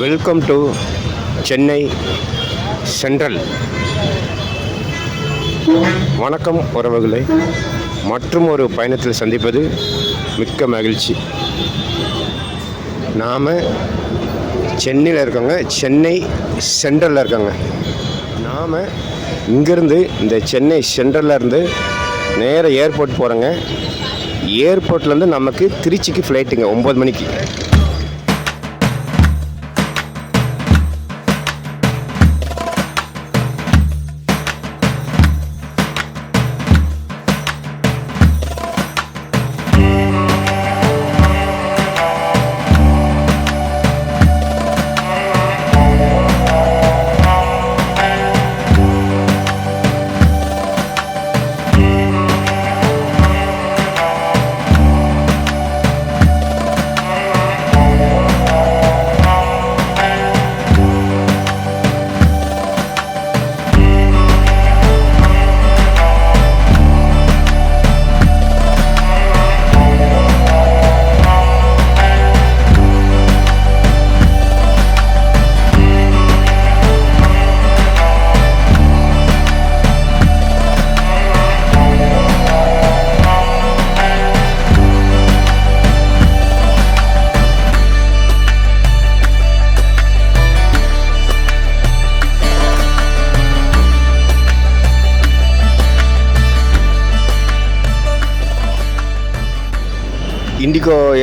Welcome to Chennai central. வணக்கம் உறவுகளை. மற்றும் ஒரு பயணத்தில் சந்திப்பது மிக்க மகிழ்ச்சி. நாம் சென்னையில் இருக்கோங்க. சென்னை சென்ட்ரலில் இருக்கோங்க. நாம் இங்கேருந்து இந்த சென்னை சென்ட்ரலில் இருந்து நேராக ஏர்போர்ட் போகிறோங்க ஏர்போர்ட்லேருந்து நமக்கு திருச்சிக்கு ஃப்ளைட்டுங்க ஒம்பது மணிக்கு.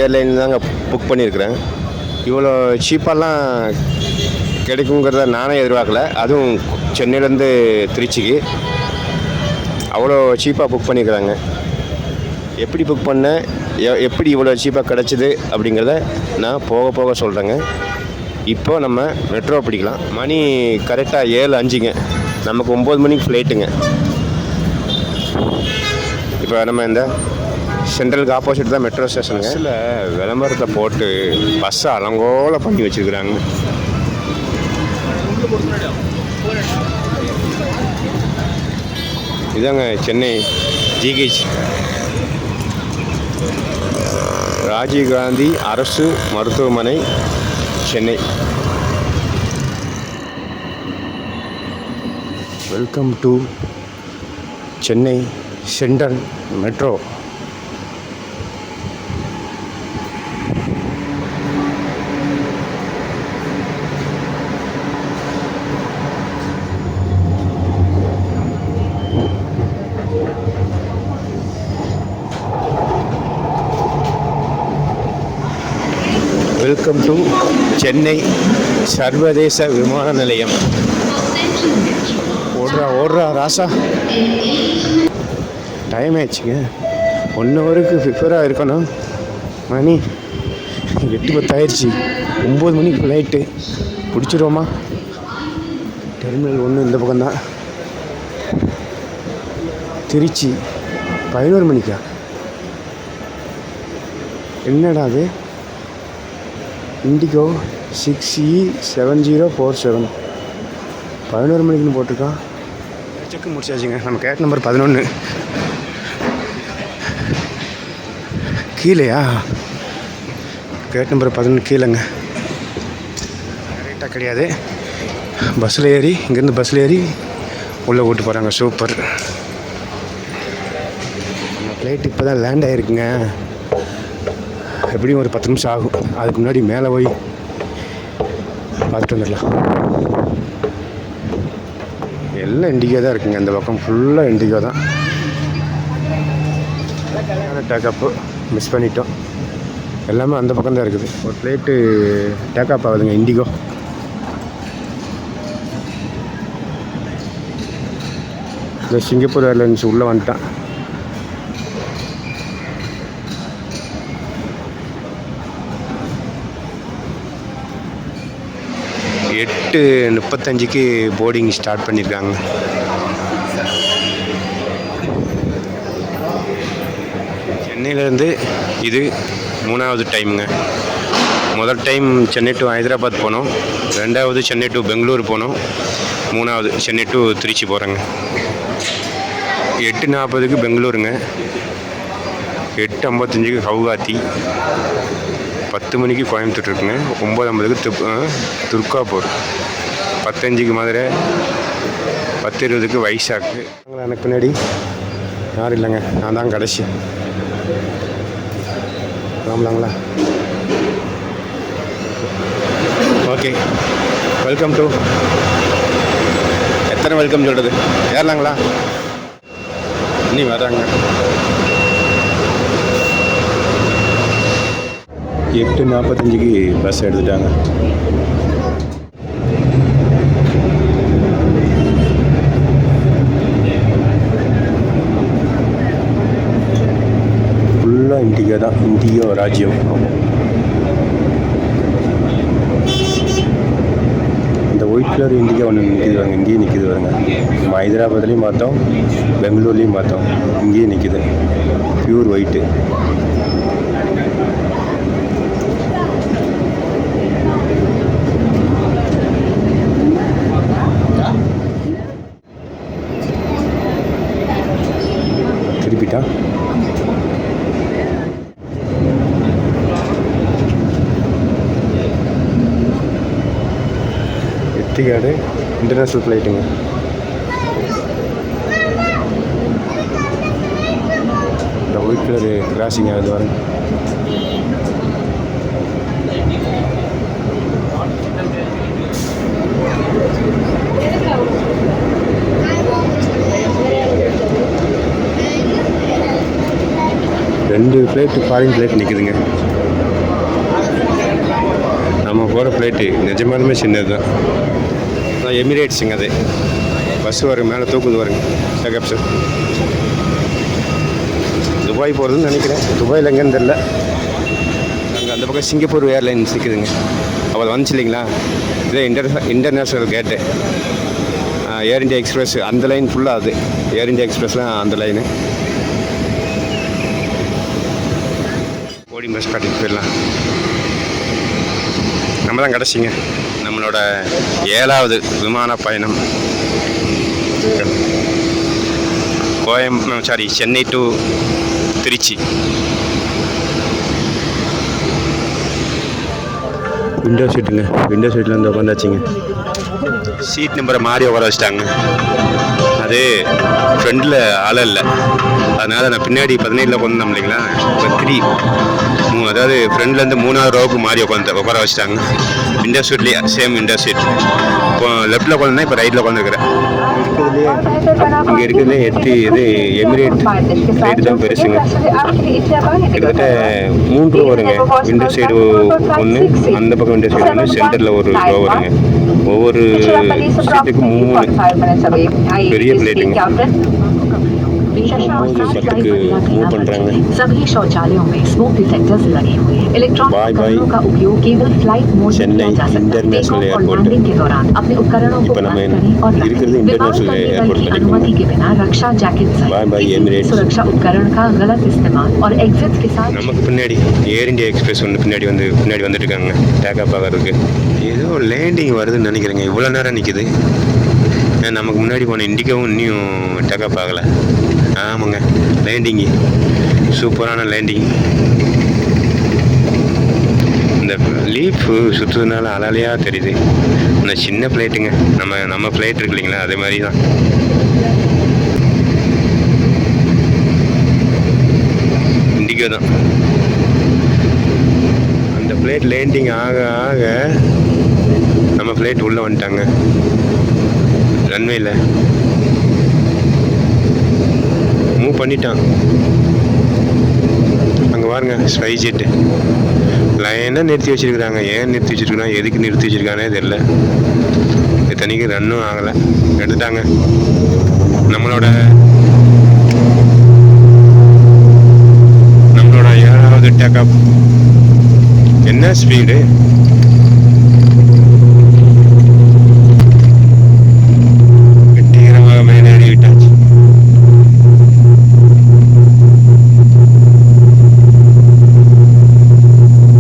ஏர்லைன் தாங்க புக் பண்ணியிருக்கிறேன். இவ்வளோ சீப்பாலாம் கிடைக்குங்கிறத நானே எதிர்பார்க்கல. அதுவும் சென்னையிலேருந்து திருச்சிக்கு. அவ்வளோ சீப்பாக புக் பண்ணியிருக்கிறாங்க. எப்படி புக் பண்ணேன் எ- எப்படி இவ்வளோ சீப்பாக கிடச்சிது அப்படிங்கிறத நான் போக போக சொல்கிறேங்க இப்போ நம்ம மெட்ரோ பிடிக்கலாம். மணி கரெக்டாக ஏழு அஞ்சுங்க. நமக்கு ஒம்பது மணிக்கு ஃப்ளைட்டுங்க இப்போ நம்ம இந்த சென்ட்ரலுக்கு ஆப்போசிட் தான் மெட்ரோ ஸ்டேஷன் பஸ்ஸில் விளம்பரத்தை போட்டு பஸ்ஸை அலங்கோல பண்ணி வச்சுருக்குறாங்க. இதாங்க சென்னை ஜிஹெச். ராஜீவ்காந்தி அரசு மருத்துவமனை Chennai. Welcome to Chennai central metro welcome to Chennai சர்வதேச விமான நிலையம் ஓடுறா ஓடுறா ராசா. டைம் ஆயிடுச்சுங்க. ஒன் ஹவருக்கு ப்ரிப்பேராக இருக்கணும். மணி எட்டு பத்தாயிடுச்சு ஒம்பது மணிக்கு ஃப்ளைட்டு பிடிச்சிருவோமா டெர்மினல் ஒன்று இந்த பக்கம்தான். திருச்சி. பதினோரு மணிக்கா? என்னடா அது? IndiGo six E seven zero four seven. பதினோரு மணிக்குன்னு போட்டிருக்கான் செக்கு முடிச்சாச்சுங்க. நம்ம கேட் நம்பர் பதினொன்று கீழேயா? கேட் நம்பர் பதினொன்று கீழேங்க. கரெக்டாக கிடையாது. பஸ்ஸில் ஏறி இங்கேருந்து பஸ்ஸில் ஏறி உள்ளே கூட்டு போகிறாங்க சூப்பர். நம்ம ஃப்ளைட் இப்போ தான் லேண்ட் ஆகிருக்குங்க எப்படியும் ஒரு பத்து நிமிஷம் ஆகும். அதுக்கு முன்னாடி மேலே போய் பார்த்துட்டு வந்துடலாம். எல்லாம் இண்டிகோ தான் இருக்குங்க. இந்த பக்கம் ஃபுல்லாக இண்டிகோ தான். டேக்கப்பு மிஸ் பண்ணிட்டோம். எல்லாமே அந்த பக்கம் தான் இருக்குது. ஒரு பிளேட்டு டேக்கப் ஆகுதுங்க இண்டிகோ. இந்த சிங்கப்பூர் ஏர்லைன்ஸ் உள்ளே வந்துட்டான். எட்டு முப்பத்தஞ்சுக்கு போர்டிங் ஸ்டார்ட் பண்ணியிருக்காங்க. சென்னையிலேருந்து இது மூணாவது டைமுங்க முதல் டைம் சென்னை டு ஹைதராபாத் போனோம். ரெண்டாவது சென்னை டு பெங்களூர் போனோம். மூணாவது சென்னை டு திருச்சி போகிறேங்க எட்டு நாற்பதுக்கு பெங்களூருங்க. எட்டு ஐம்பத்தஞ்சுக்கு கவுகாத்தி. பத்து மணிக்கு கோயம்புத்தூர் இருக்குங்க ஒம்பது ஐம்பதுக்கு துப் துர்காபூர். துர்காப்பூர் பத்தஞ்சுக்கு மதுரை பத்து இருபதுக்கு வைசாக்கு எனக்கு பின்னாடி யாரும் இல்லைங்க. நான் தான் கடைசி. கிளம்பலாங்களா? ஓகே. வெல்கம் டு எத்தனை வெல்கம் சொல்கிறது ஏறலாங்களா? இனி வராங்க எட்டு நாற்பத்தஞ்சுக்கு பஸ் எடுத்துட்டாங்க. ஃபுல்லாக இண்டிகா தான். இந்தியா ராஜ்யம் இந்த ஒயிட் கலர் இந்தியா ஒன்று நிற்கிது வாங்க இங்கேயே நிற்கிது வருங்க நம்ம ஹைதராபாத்லேயும் பார்த்தோம். பெங்களூர்லேயும் பார்த்தோம். இங்கேயே நிற்கிது பியூர் ஒயிட்டு எத்திகாடு இன்டர்நேஷ்னல் ஃப்ளைட்டுங்க இந்த ஒயிட் கலர் கிராசிங் ஆகுது வரேன் ரெண்டு ஃப்ளைட்டு ஃபாரின் ஃப்ளைட் நிற்குதுங்க நம்ம போகிற ஃப்ளைட்டு நிஜமாலுமே சின்னது தான் எமிரேட்ஸுங்க அது. பஸ் வரும் மேலே தூக்குது வருங்க. செகப் சார் துபாய் போகிறதுன்னு நினைக்கிறேன். துபாயில் எங்கேன்னு தெரில அங்கே அந்த பக்கம் சிங்கப்பூர் ஏர்லைன்ஸ் நிற்குதுங்க அவள் வந்துச்சு இல்லைங்களா? இதே inter international gate. Air India express அந்த லைன் ஃபுல்லாக அது. ஏர் இந்தியா எக்ஸ்பிரஸ்லாம் அந்த லைனு. ஓடி பஸ் காட்டிட்டு போயிடலாம். நம்ம தான் கிடச்சிங்க என்னோட ஏழாவது விமான பயணம். கோயம் sorry Chennai to Trichy. Window சீட்டுங்க window சீட்டில் வந்து உட்காந்தாச்சுங்க சீட் நம்பரை மாறி உட்கார வச்சிட்டாங்க. அது ஃப்ரெண்டில் ஆள் இல்லை. அதனால் நான் பின்னாடி பதினேழில் உட்காந்தோம் இல்லைங்களா? இப்போ த்ரீ மூ அதாவது ஃப்ரெண்ட்லேருந்து மூணாவது ரோவுக்கு மாறி உட்காந்து உட்கார வச்சிட்டாங்க. விண்டோ சீட்லேயே சேம் விண்டோ சீட் இப்போ லெஃப்ட்டில் உட்காந்துருந்தேன் இப்போ ரைட்டில் உட்காந்துருக்குறேன் இங்கே இருக்கிறது எட்டு இது எமிரேட் ஃப்ளைட்டு தான் பெருசுங்க கிட்டத்தட்ட மூன்று வருங்க. விண்டோ சைடு ஒன்று அந்த பக்கம் விண்டோ சைடு ஒன்று சென்டரில் ஒரு ரோ வருங்க. ஒவ்வொரு சீட்டுக்கும் மூணு பெரிய பிளேட்டுங்க. பத்துக்கு மூவ் பண்ணுறாங்க सभी शौचालयों में स्मोक डिटेक्टर्स लगे हुए हैं इलेक्ट्रॉनिक Bye bye. उपकरणों का उपयोग केवल फ्लाइट मोड में चेन्नई किया जा सकता है इंटरनेशनल टेक ऑफ और एयरपोर्ट। लैंडिंग के दौरान अपने उपकरणों को இப்போ நம்ம बंद करें और रखें। இருக்கிறது विमान इंटरनेशनल करने एयरपोर्ट वाले की पर अनुमति के बिना रक्षा जैकेट सहित Bye bye, किसी भी Emirates। सुरक्षा उपकरण का गलत इस्तेमाल और एग्जिट के साथ நமக்கு பின்னாடி ஏர் இந்தியா எக்ஸ்பிரஸ் ஒன்று பின்னாடி வந்து பின்னாடி வந்துட்டு இருக்காங்க டேக்கப் ஆகிறதுக்கு ஏதோ லேண்டிங் வருதுன்னு நினைக்கிறேங்க இவ்வளோ நேரம் நிற்குது ஏன் நமக்கு முன்னாடி போன இண்டிகாவும் இன்னும் டேக்கப் ஆகலை ஆமாங்க. லேண்டிங்கு சூப்பரான லேண்டிங் இந்த லீஃபு சுற்றுறதுனால அலாலையாக தெரியுது. இந்த சின்ன பிளேட்டுங்க நம்ம நம்ம பிளேட் இருக்கு இல்லைங்களா? அதே மாதிரி தான் இண்டிகோ தான். அந்த பிளேட் லேண்டிங் ஆக ஆக நம்ம பிளேட் உள்ளே வந்துட்டாங்க. ரன்வேல மூவ் பண்ணிட்டான். அங்கே பாருங்க ஸ்பை ஜெட்டு லைனாக நிறுத்தி வச்சுருக்குறாங்க? ஏன் நிறுத்தி வச்சுருக்குறாங்க? எதுக்கு நிறுத்தி வச்சிருக்கானே தெரில இத்தனைக்கு ரன்னும் ஆகலை. எடுத்துட்டாங்க. நம்மளோட நம்மளோட ஏழாவது டேக்கப் என்ன ஸ்பீடு வெற்றிகரமாக மேலேறி விட்டாச்சு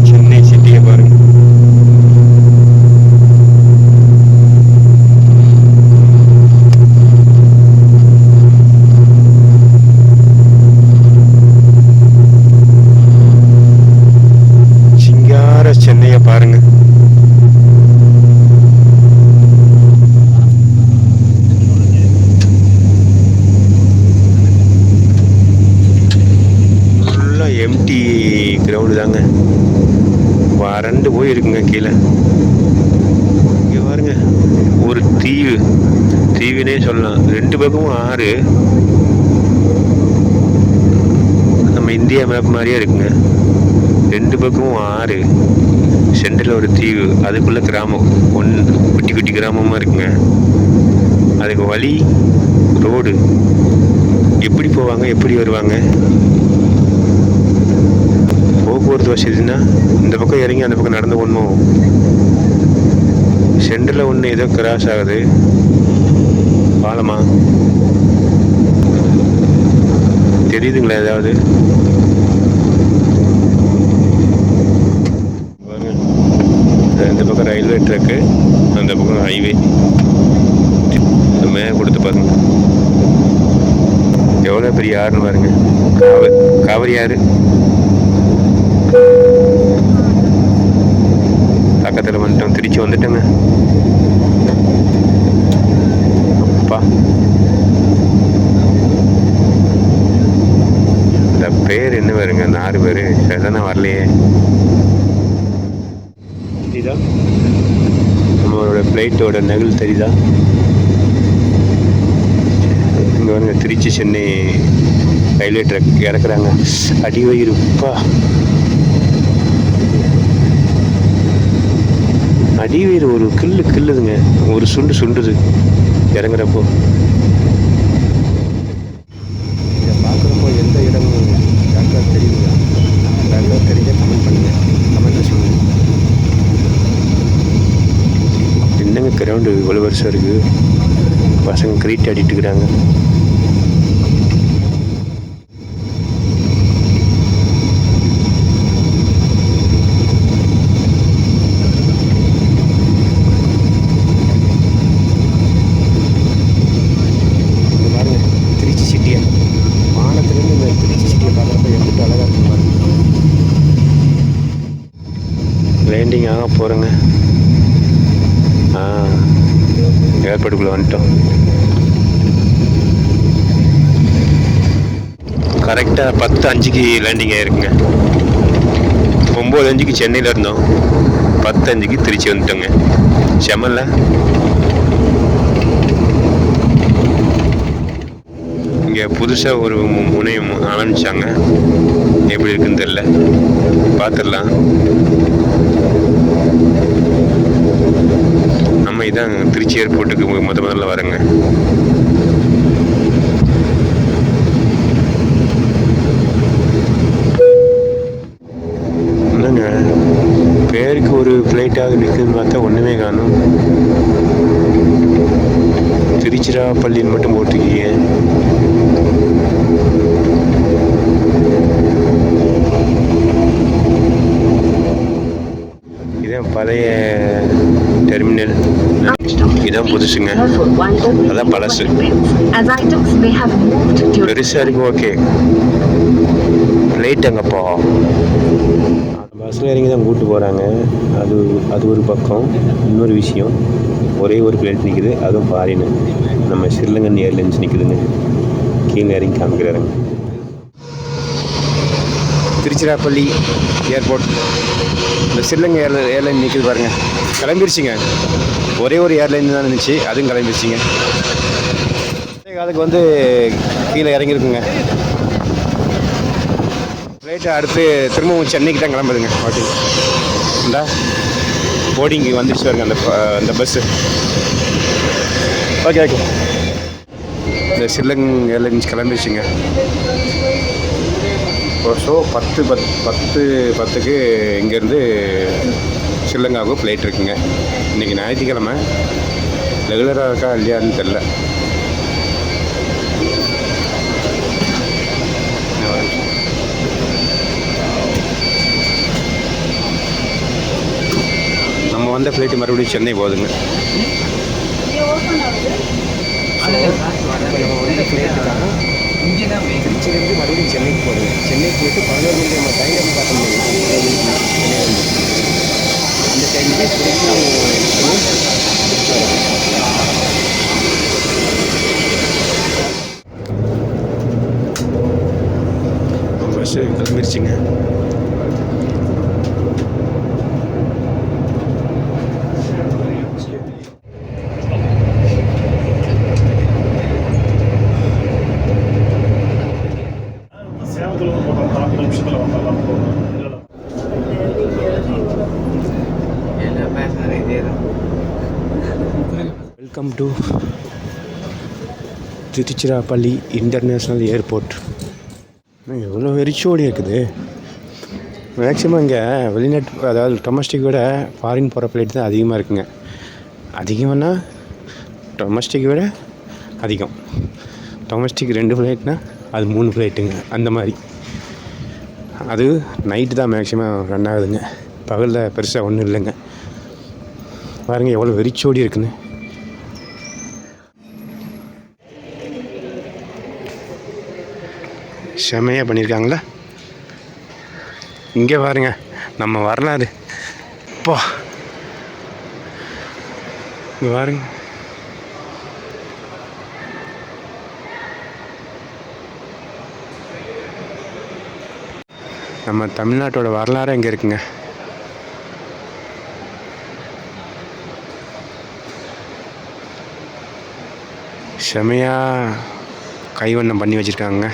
சென்னை சிட்டியை பாருங்க சிங்கார நீங்க பாருங்க ஃபுல்லாக எம்டி கிரவுண்டு தாங்க வறண்டு போய் இருக்குங்க கீழே. இங்கே பாருங்க ஒரு தீவு. தீவுனே சொல்லலாம். ரெண்டு பக்கமும் ஆறு. நம்ம இந்தியா மேப் மாதிரியே இருக்குங்க. ரெண்டு பக்கமும் ஆறு. சென்டரில் ஒரு தீவு. அதுக்குள்ளே கிராமம். ஒன் குட்டி குட்டி கிராமமாக இருக்குங்க. அதுக்கு வழி ரோடு. எப்படி போவாங்க எப்படி வருவாங்க? போக்குவரத்து வசதினா இந்த பக்கம் இறங்கி அந்த பக்கம் நடந்து ஒன்றும் சென்டரில் ஒன்று ஏதோ கிராஸ் ஆகுது. பாலமா தெரியுதுங்களா ஏதாவது? இந்த பக்கம் ரயில்வே ட்ராக்கு அந்த பக்கம் ஹைவே. மே கொடுத்து பாருங்க. எவ்வளோ பெரிய ஆறுன்னு பாருங்க. காவ காவிரி ஆறு. பக்கத்தில் வந்துட்டோம். திருச்சி வந்துட்டோங்க. அப்பா. இந்த பேர் என்ன வருங்க ஆறு பேர். சரிதானே வரலையே. தெரியுதா? நம்மளோட பிளைட்டோட நகல் தெரியுதா? இங்கே வந்து திருச்சி சென்னை ரயில்வே ட்ராக் இறக்குறாங்க. அடி வயிறுப்பா அடி வயிறு ஒரு கில்லு கில்லுதுங்க. ஒரு சுண்டு சுண்டுது. இறங்குறப்போ. இதை பார்க்குறப்போ எந்த இடமும் யாருக்கா தெரியுங்க யாருக்கா தெரிஞ்ச கமெண்ட் பண்ணுங்க. கமெண்ட்டில் சொல்லுங்க. என்னங்க கிரவுண்டு இவ்வளோ வருஷம் இருக்குது பசங்க கிரீட் ஆடிட்டு இருக்கிறாங்க இங்க பாருங்க திருச்சி சிட்டியை வானத்துலேருந்து இந்த திருச்சி சிட்டியை பார்க்குறப்ப எப்படி அழகாக இருக்கு பாருங்க வேகமாக போகிறேங்க ஆ ஏர்போர்ட்டுக்குள்ளே வந்துட்டோம். கரெக்டாக பத்து அஞ்சுக்கு லேண்டிங் ஆகிருக்குங்க ஒம்பது அஞ்சுக்கு சென்னையில் இருந்தோம். பத்து அஞ்சுக்கு திருச்சி வந்துட்டோங்க. செமல்ல. இங்கே புதுசாக ஒரு முனையம் ஆரம்பித்தாங்க எப்படி இருக்குன்னு தெரில பார்த்துடலாம். நம்ம தான் திருச்சி ஏர்போர்ட்டுக்கு முத முதல்ல வரேங்க. என்னங்க? பேருக்கு ஒரு ஃப்ளைட்டாக நிற்குதுன்னு பார்த்தா ஒன்றுமே காணும். திருச்சிராப்பள்ளின்னு மட்டும் during பெருசாக இருக்கு ஓகே லைட் அங்கப்பா பஸ்ஸில் இறங்கி தான் கூப்பிட்டு போகிறாங்க அது அது ஒரு பக்கம். இன்னொரு விஷயம் ஒரே ஒரு பிளேட் நிற்குது அதுவும் ஃபாரின் நம்ம ஸ்ரீலங்கன் ஏர்லைன்ஸ் நிற்குதுங்க கீழே இறங்கி காமிக்கிறாருங்க. திருச்சிராப்பள்ளி ஏர்போர்ட் இந்த ஸ்ரீலங்கா ஏர்ல ஏர்லைன் நிற்குது பாருங்க. கிளம்பிருச்சுங்க. ஒரே ஒரு ஏர்லைன் தான் இருந்துச்சு அதுவும் கிளம்பிருச்சுங்க. காலுக்கு வந்து கீழே இறங்கியிருக்குங்க ஃப்ளைட்டு அடுத்து திரும்பவும் சென்னைக்கு தான் கிளம்புதுங்க. ஓகே இந்தா போர்டிங்கு வந்துடுச்சு வருங்க அந்த ப- அந்த பஸ்ஸு ஓகே ஓகே இந்த சில்லங் ஏர்லைன்ஸ் கிளம்பிடுச்சுங்க ஷோ பத்து பத் பத்து பத்துக்கு இங்கேருந்து சில்லங்காவுக்கு ஃப்ளைட் இருக்குங்க. இன்றைக்கி ஞாயிற்றுக்கிழமை. ரெகுலராக இருக்கா இல்லையான்னு தெரில நம்ம வந்த ஃப்ளைட்டு மறுபடியும் சென்னை போகுதுங்க. திருச்சியிலேருந்து மறுபடியும் சென்னைக்கு போகுதுங்க சென்னைக்கு போயிட்டு பதினோரு மணிக்கு நம்ம டைம் அந்த டைமுக்கு திருப்பியும் பஸ்ஸு கிளம்பிருச்சுங்க சேவத்தில் வந்து போட்டோம் நாற்பது நிமிஷத்தில் வந்துடலாம் போகணும் இல்லை welcome to Tiruchirappalli international airport எவ்வளோ வெறிச்சோடி இருக்குது. மேக்ஸிமம் இங்கே வெளிநாட்டு அதாவது டொமஸ்டிக் விட ஃபாரின் போகிற ஃப்ளைட் தான் அதிகமாக இருக்குங்க. அதிகம்னா டொமஸ்டிக் விட அதிகம். டொமஸ்டிக் ரெண்டு ஃப்ளைட்னா அது மூணு ஃப்ளைட்டுங்க அந்த மாதிரி. அது நைட்டு தான் மேக்ஸிமம் ரன் ஆகுதுங்க. பகலில் பெருசாக ஒன்றும் இல்லைங்க. பாருங்க எவ்வளோ வெறிச்சோடி இருக்குன்னு. செமையாக பண்ணியிருக்காங்களா இங்கே பாருங்க நம்ம வரலாறு. இப்போ இங்கே பாருங்க. நம்ம தமிழ்நாட்டோட வரலாறு இங்கே இருக்குங்க? செமையாக கைவண்ணம் பண்ணி வச்சுருக்காங்க.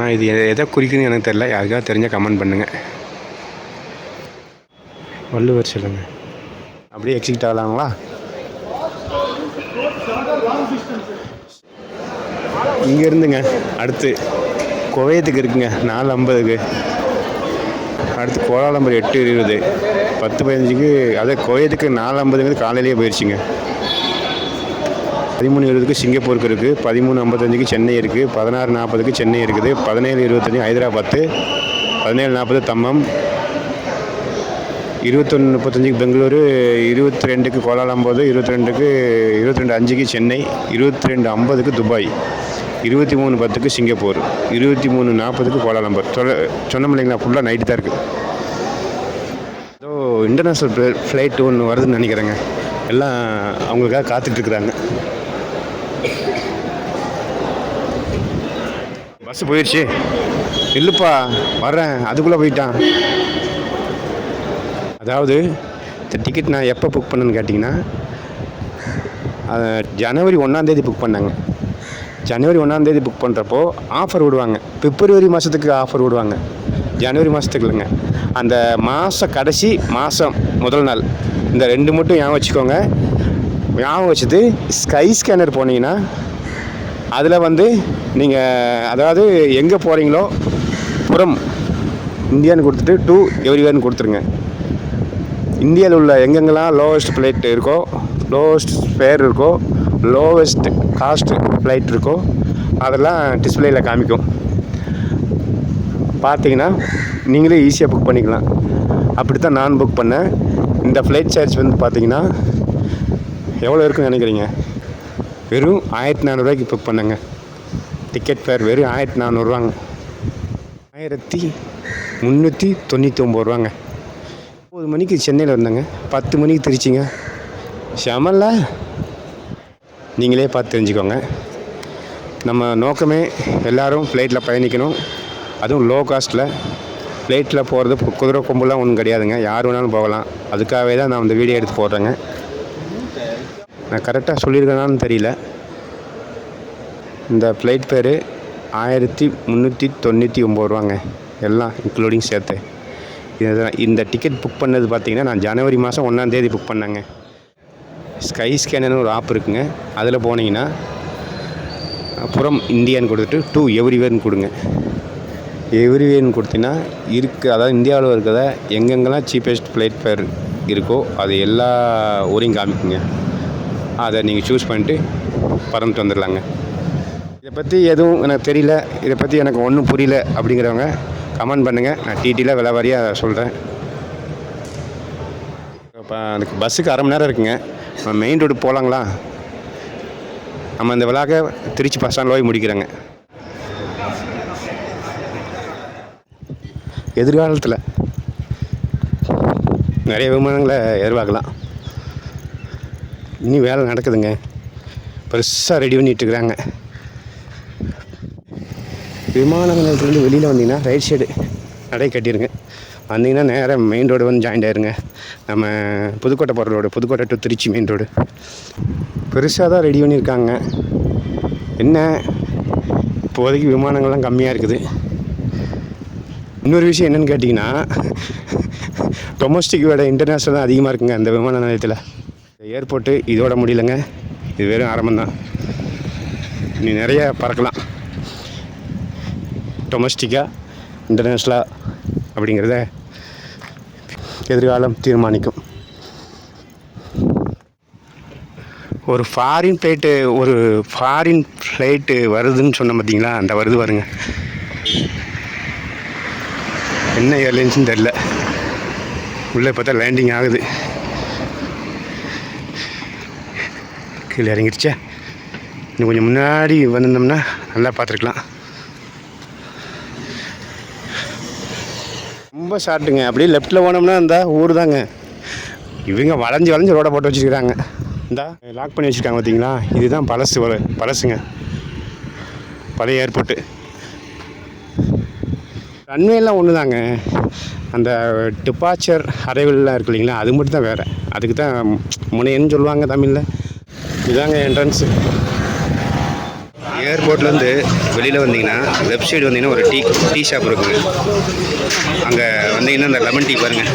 ஆனால் இது எதை குறிக்குதுன்னு எனக்கு தெரில யாருக்காவது தெரிஞ்சால் கமெண்ட் பண்ணுங்கள் வள்ளுவர் சொல்லுங்க. அப்படியே எக்ஸிட் ஆகலாங்களா? இங்கே இருந்துங்க. அடுத்து குவையத்துக்கு இருக்குங்க. நாலு ஐம்பதுக்கு. அடுத்து கோலாலம்பூர் எட்டு இருபது. பத்து பதினஞ்சுக்கு அதே குவையத்துக்கு நாலு ஐம்பதுங்கிறது காலையிலேயே போயிடுச்சுங்க பதிமூணு இருபதுக்கு சிங்கப்பூருக்கு இருக்குது பதிமூணு ஐம்பத்தஞ்சுக்கு சென்னை இருக்குது பதினாறு நாற்பதுக்கு சென்னை இருக்குது பதினேழு இருபத்தஞ்சி ஹைதராபாத்து பதினேழு நாற்பது தம்மம் இருபத்தொன்று முப்பத்தஞ்சுக்கு பெங்களூரு இருபத்தி ரெண்டுக்கு கோலாலம்போது இருபத்தி ரெண்டுக்கு இருபத்தி ரெண்டு அஞ்சுக்கு சென்னை இருபத்தி ரெண்டு ஐம்பதுக்கு துபாய் இருபத்தி மூணு பத்துக்கு சிங்கப்பூர் இருபத்தி மூணு நாற்பதுக்கு கோலாலம்பூர். சொல்ல சொன்னோம் இல்லைங்களா ஃபுல்லாக நைட்டு தான் இருக்குது ஏதோ இன்டர்நேஷ்னல் ஃப்ளைட்டு ஒன்று வருதுன்னு நினைக்கிறேங்க. எல்லாம் அவங்களுக்காக காத்துட்ருக்குறாங்க பஸ்ஸு போயிடுச்சு இல்லைப்பா வர்றேன். அதுக்குள்ளே போயிட்டான். அதாவது இந்த டிக்கெட் நான் எப்போ புக் பண்ணேன்னு கேட்டிங்கன்னா ஜனவரி ஒன்றாந்தேதி புக் பண்ணாங்க. ஜனவரி ஒன்றாந்தேதி புக் பண்ணுறப்போ ஆஃபர் விடுவாங்க. பிப்ரவரி மாதத்துக்கு ஆஃபர் விடுவாங்க. ஜனவரி மாதத்துக்கு இல்லைங்க. அந்த மாத கடைசி மாதம் முதல் நாள். இந்த ரெண்டு மட்டும் ஞாபகம் வச்சுக்கோங்க. ஞாபகம் வச்சுட்டு ஸ்கை ஸ்கேனர் போனீங்கன்னா அதில் வந்து நீங்கள் அதாவது எங்கே போகிறீங்களோ புறம் இந்தியான்னு கொடுத்துட்டு டூ எவ்ரிவேர்னு கொடுத்துருங்க. இந்தியாவில் உள்ள எங்கெங்கெல்லாம் லோவஸ்ட் ஃப்ளைட் இருக்கோ லோவஸ்ட் ஃபேர் இருக்கோ லோவஸ்ட் காஸ்ட் ஃப்ளைட் இருக்கோ அதெல்லாம் டிஸ்பிளேயில் காமிக்கும். பார்த்தீங்கன்னா நீங்களே ஈஸியாக புக் பண்ணிக்கலாம். அப்படி தான் நான் புக் பண்ணேன். இந்த ஃப்ளைட் சார்ஜ் வந்து பார்த்தீங்கன்னா எவ்வளோ இருக்குன்னு நினைக்கிறீங்க? வெறும் ஆயிரத்தி நானூறுரூவாய்க்கு புக் பண்ணேங்க. டிக்கெட் ஃபேர் வெறும் ஆயிரத்தி நானூறுரூவாங்க ஆயிரத்தி முந்நூற்றி தொண்ணூற்றி ஒம்பது ரூபாங்க. ஒம்பது மணிக்கு சென்னையில் வந்தாங்க. பத்து மணிக்கு திருச்சிங்க. செமல்ல. நீங்களே பார்த்து தெரிஞ்சுக்கோங்க. நம்ம நோக்கமே எல்லோரும் ஃப்ளைட்டில் பயணிக்கணும். அதுவும் லோ. காஸ்ட்டில் ஃப்ளைட்டில் போகிறது குதிரை கொம்புலாம் ஒன்றும் கிடையாதுங்க. யார் வேணாலும் போகலாம். அதுக்காகவே தான் நான் இந்த வீடியோ எடுத்து போடுறேங்க. நான் கரெக்டாக சொல்லியிருக்கேனான்னு தெரியல. இந்த ஃப்ளைட் பேர் ஆயிரத்தி முந்நூற்றி தொண்ணூற்றி ஒம்பது ரூபாங்க. எல்லாம் இன்க்ளூடிங் சேர்த்து. இதுதான் இந்த டிக்கெட் புக் பண்ணது பார்த்தீங்கன்னா நான் ஜனவரி மாதம் ஒன்றாந்தேதி புக் பண்ணேங்க. ஸ்கை ஸ்கேனர்னு ஒரு ஆப் இருக்குங்க. அதில் போனீங்கன்னா புறம் இந்தியான்னு கொடுத்துட்டு டூ எவ்ரிவேர்னு கொடுங்க. எவ்ரிவேர்னு கொடுத்தீங்கன்னா இருக்கு அதாவது இந்தியாவில் இருக்கிறத எங்கெங்கெல்லாம் சீப்பஸ்ட் ஃப்ளைட் ஃபேர் இருக்கோ அது எல்லா ஊரையும் காமிக்குங்க. அதை நீங்கள் சூஸ் பண்ணிட்டு பறந்துட்டு வந்துடலாங்க. இதை பற்றி எதுவும் எனக்கு தெரியல. இதை பற்றி எனக்கு ஒன்றும் புரியல அப்படிங்கிறவங்க கமெண்ட் பண்ணுங்கள் நான் டிடியில் விலை வாரியாக சொல்கிறேன் இப்போ அதுக்கு பஸ்ஸுக்கு அரை மணி நேரம் இருக்குங்க. நம்ம மெயின் ரோடு போகலாங்களா நம்ம இந்த விழாக்க திருச்சி பஸ் ஸ்டாண்டில் போய் முடிக்கிறேங்க. எதிர்காலத்தில் நிறைய விமானங்களை எதிர்பார்க்கலாம். இன்னும் வேலை நடக்குதுங்க. பெருசாக ரெடி பண்ணிகிட்ருக்குறாங்க விமான நிலையத்துலேருந்து வெளியில் வந்தீங்கன்னா ரைட் சைடு நடை கட்டிடுங்க வந்தீங்கன்னா நேராக மெயின் ரோடு வந்து ஜாயிண்ட் ஆயிருங்க. நம்ம புதுக்கோட்டை போகிற road Pudukkottai to Trichy main road பெருசாக தான் ரெடி பண்ணியிருக்காங்க என்ன? இப்போதைக்கு விமானங்கள்லாம் கம்மியாக இருக்குது. இன்னொரு விஷயம் என்னென்னு கேட்டிங்கன்னா டொமஸ்டிக் விட இன்டர்நேஷ்னல் தான் அதிகமாக இருக்குங்க அந்த விமான நிலையத்தில். ஏர்போர்ட்டு இதோட முடியலங்க. இது வெறும் ஆரம்பம்தான் இனி நிறைய பறக்கலாம். டொமஸ்டிக்காக இன்டர்நேஷ்னலாக அப்படிங்கிறத எதிர்காலம் தீர்மானிக்கும். ஒரு ஃபாரின் ஃப்ளைட்டு ஒரு ஃபாரின் ஃப்ளைட்டு வருதுன்னு சொன்ன பார்த்தீங்களா? அந்த வருது வருங்க என்ன ஏர்லைன்ஸ்னு தெரில உள்ளே பார்த்தா லேண்டிங் ஆகுது. கீழே இறங்கிடுச்சே. இன்னும் கொஞ்சம் முன்னாடி வந்திருந்தோம்னா நல்லா பார்த்துருக்கலாம். ரொம்ப ஷார்ட்டுங்க. அப்படியே லெஃப்ட்டில் போனோம்னா இந்த ஊர் தாங்க. இவங்க வளைஞ்சு வளைஞ்சு ரோடை போட்டு வச்சுருக்காங்க இந்தா லாக் பண்ணி வச்சுருக்காங்க பார்த்தீங்களா? இதுதான் பழசு பழசுங்க. பழைய ஏர்போர்ட்டு ரன்வேலாம் ஒன்று தாங்க அந்த டிபார்ச்சர் அரைவல்லாம் இருக்கு இல்லைங்களா? அது மட்டும் தான் வேறு. அதுக்கு தான் முனையன்னு சொல்லுவாங்க தமிழில். இதாங்க என்ட்ரன்ஸு ஏர்போர்ட்லேருந்து வெளியில் வந்தீங்கன்னா லெஃப்ட் சைடு வந்தீங்கன்னா ஒரு டீ டீ ஷாப் இருக்குங்க அங்கே வந்தீங்கன்னா இந்த லெமன் டீ பாருங்கள்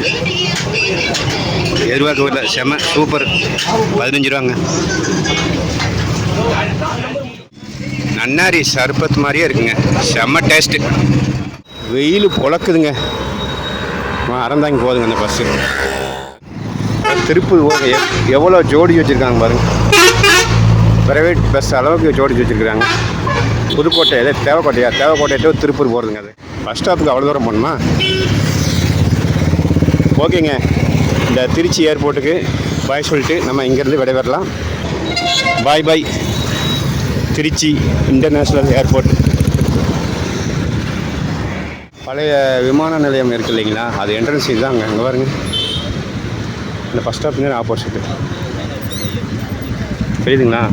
எதிர்பார்க்க வரல செம சூப்பர் பதினஞ்சு ரூபாங்க. நன்னாரி சர்பத் மாதிரியே இருக்குங்க. செம்ம டேஸ்ட்டு வெயில் பொழக்குதுங்க. அறந்தாங்க போதுங்க அந்த பஸ்ஸு திருப்பூர் போக எவ்வளோ ஜோடி வச்சுருக்காங்க பாருங்கள் ப்ரைவேட் பஸ் அளவுக்கு ஜோடிச்சு வச்சுருக்குறாங்க. புதுக்கோட்டை எதோ? தேவக்கோட்டையா? தேவக்கோட்டை திருப்பூர் போகிறதுங்க அது? பஸ் ஸ்டாப்புக்கு அவ்வளோ தூரம் போகணுமா? ஓகேங்க. இந்த திருச்சி ஏர்போர்ட்டுக்கு பாய் சொல்லிட்டு நம்ம இங்கேருந்து விடைபெறலாம். Bye bye Trichy international airport. பழைய விமான நிலையம் இருக்கு இல்லைங்களா? அது என்ட்ரன்ஸ் தான் அங்கே அங்கே பாருங்க. இந்த பஸ் ஸ்டாப்புங்க ஆப்போசிட்டு தெரியுதுங்களா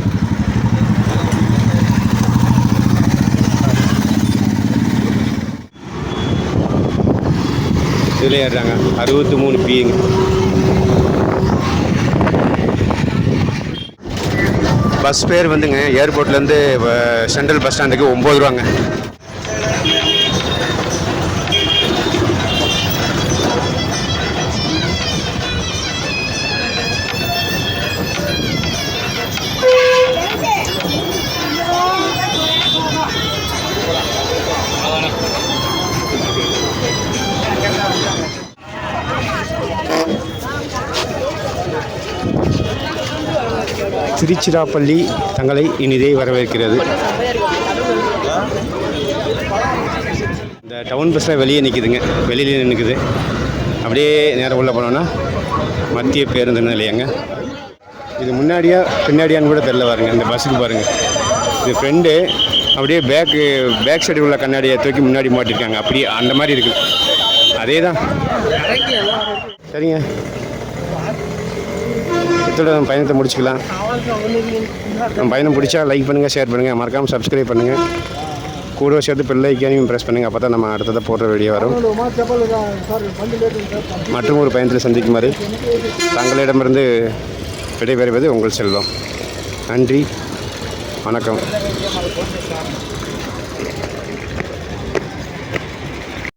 இதில் ஏறுறாங்க. அறுபத்தி மூணு பிங்க பஸ் பேர் வந்துங்க. ஏர்போர்ட்லேருந்து சென்ட்ரல் பஸ் ஸ்டாண்டுக்கு ஒம்பது ரூபாங்க. திருச்சிராப்பள்ளி தங்களை இனிதே வரவேற்கிறது. இந்த டவுன் பஸ்ஸில் வெளியே நிற்குதுங்க வெளியிலே நிற்குது அப்படியே நேரம் உள்ளே போனோன்னா மத்திய பேருந்து நிலையங்க. இது முன்னாடியா பின்னாடியான்னு கூட தெரில பாருங்கள் இந்த பஸ்ஸுக்கு பாருங்கள் இது ஃப்ரெண்டு அப்படியே பேக்கு பேக் சைடு உள்ள கண்ணாடியை தூக்கி முன்னாடி மாட்டிருக்காங்க. அப்படியே அந்த மாதிரி இருக்குது அதே தான் சரிங்க. இத்தோட பயணத்தை முடிச்சுக்கலாம். நம்ம பயணம் பிடிச்சா லைக் பண்ணுங்கள் ஷேர் பண்ணுங்கள் மறக்காமல் சப்ஸ்கிரைப் பண்ணுங்கள் கூட சேர்த்து பிள்ளைக்கானையும் ப்ரெஸ் பண்ணுங்கள் அப்போ தான் நம்ம அடுத்ததை போடுற வீடியோ வரும். மற்றும் ஒரு பயணத்தில் சந்திக்குமாறு தங்களிடமிருந்து விடைபெறுவது உங்கள் செல்வம். நன்றி. வணக்கம்.